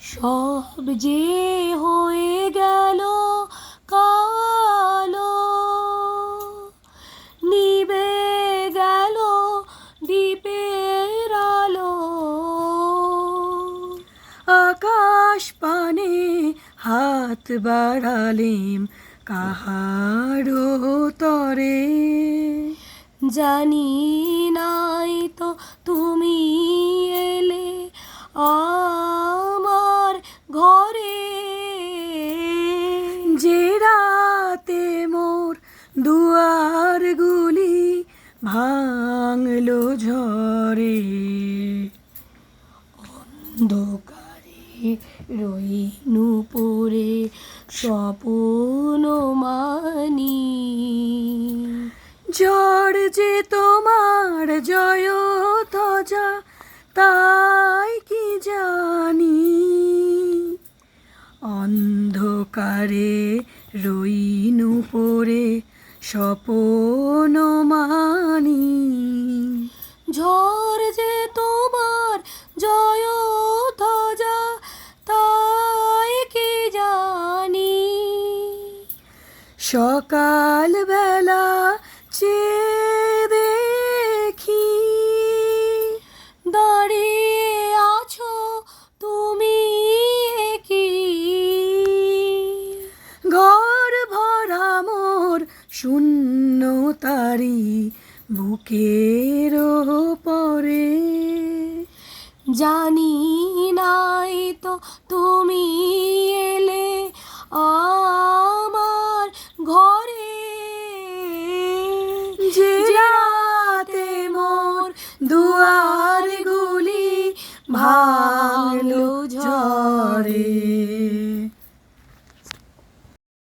সব যে হয়ে গেল কালো, নিবে গেল দ্বীপের আলো। আকাশ পানে হাত বাড়ালেম কাহারো তরে। জানি নাই তো তুমি ঘরে যে রাতে মোর দুয়ারগুলি ভাঙলো ঝরে অন্ধকারে রই নুপুরে স্বপ্ন মানি অন্ধকারে রইনু পরে স্বপন মানি। ঝড় যে তোমার জয় ধ্বজা তাই কি জানি? সকাল শূন্য তারি বুকের পরে জানি নাই তো তুমি এলে আমার ঘরে। যে রাতে মোর দুয়ার গুলি ঝরে